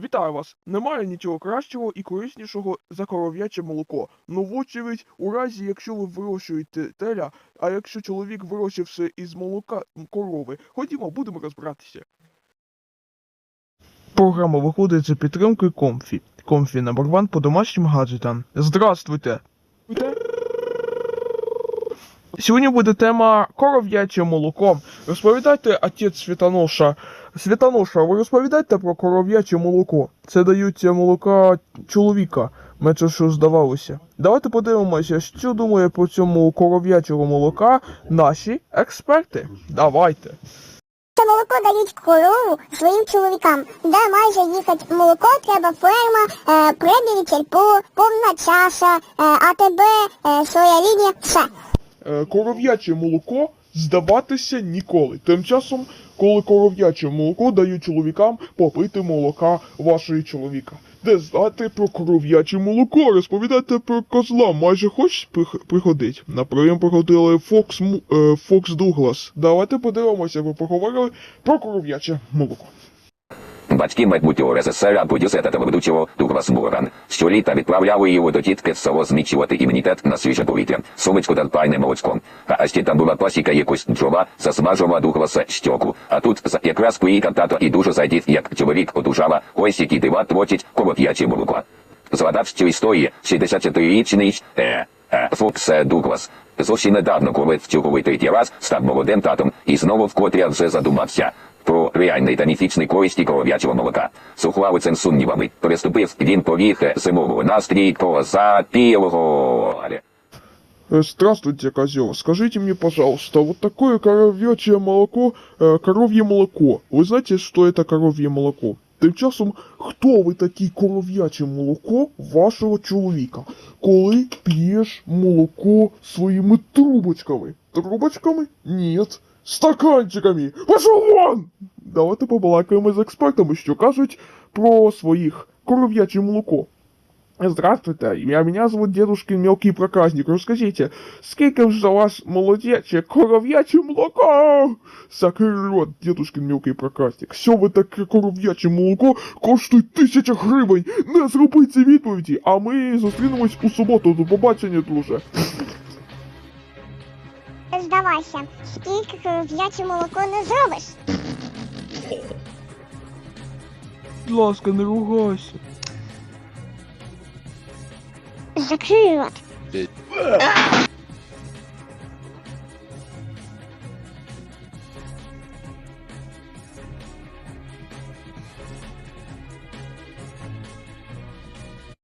Вітаю вас! Немає нічого кращого і кориснішого за коров'яче молоко. Ну, вочевидь, у разі, якщо ви вирощуєте теля, а якщо чоловік вирощився із молока корови, ходімо, будемо розбиратися. Програма виходить за підтримкою Комфі. Комфі номер ван по домашнім гаджетам. Здравствуйте! Сьогодні буде тема коров'яче молоко. Розповідайте, отець Світоноша. Світоноша, ви розповідайте про коров'яче молоко. Це дають молока чоловіка. Менше що здавалося. Давайте подивимося, що думає про цьому коров'ячого молока наші експерти. Давайте. Це молоко дають корову своїм чоловікам, де майже їхать молоко, треба ферма, е, предвіритель, по, повна чаша, е, АТБ, е, своя лінія, все. Е, коров'яче молоко здаватися ніколи. Тим часом, коли коров'яче молоко дає чоловікам попити молока вашої чоловіка. Де знати про коров'яче молоко? розповідати про козла. Майже хоч прих- приходить? На прийом приходили Фокс, Фокс Дуглас. Давайте подивимося, ви поговорили про коров'яче молоко. Батьки майбутнього РССР або дюсета ведучого Дуглас Морган щоліта відправляли його до тітки в село зміцювати імунітет на свіже повітря, сонечко та пайне молочко. А ще там була класіка якось бджола засмажувала Дугласа щоку. А тут якраз поїхав тато і дуже зайдів, як чоловік одужала, ось які дива творчить коров'яче молоко. Згадав цю історію 64-річний е, е, Фокс Дуглас. Зовсім недавно, коли в третій раз став молодим татом і знову вкотре вже задумався про реальний та міфічний користі коров'ячого молока. З ухвалицем сумнівами переступив він поріг е, зимового настрій козапілого. Э, Здравствуйте, козел. Скажите мне, пожалуйста, вот такое коровьячее молоко, э, коровье молоко. Вы знаете, что это коровье молоко? Тим часом, хто ви такий коров'яче молоко вашого чоловіка, коли п'єш молоко своїми трубочками? Трубочками? Нет. Стаканчиками! Пошел вон! Давайте побалакаємо з експертами, що кажуть про своїх коров'яче молоко. Здравствуйте, я меня зовут Дедушкин Мелкий Проказник. Расскажите, сколько же за вас молодече коров'яче молоко? Закрий рот, Дедушкин Мелкий Проказник. Все ви таке коров'яче молоко коштує тисяча гривень. Не зроби ці відповіді, а ми зустрінемось у суботу. До побачення, друже. Здавайся, скільки в'яче молоко не зробиш. Будь ласка, не ругайся. Закрий рот.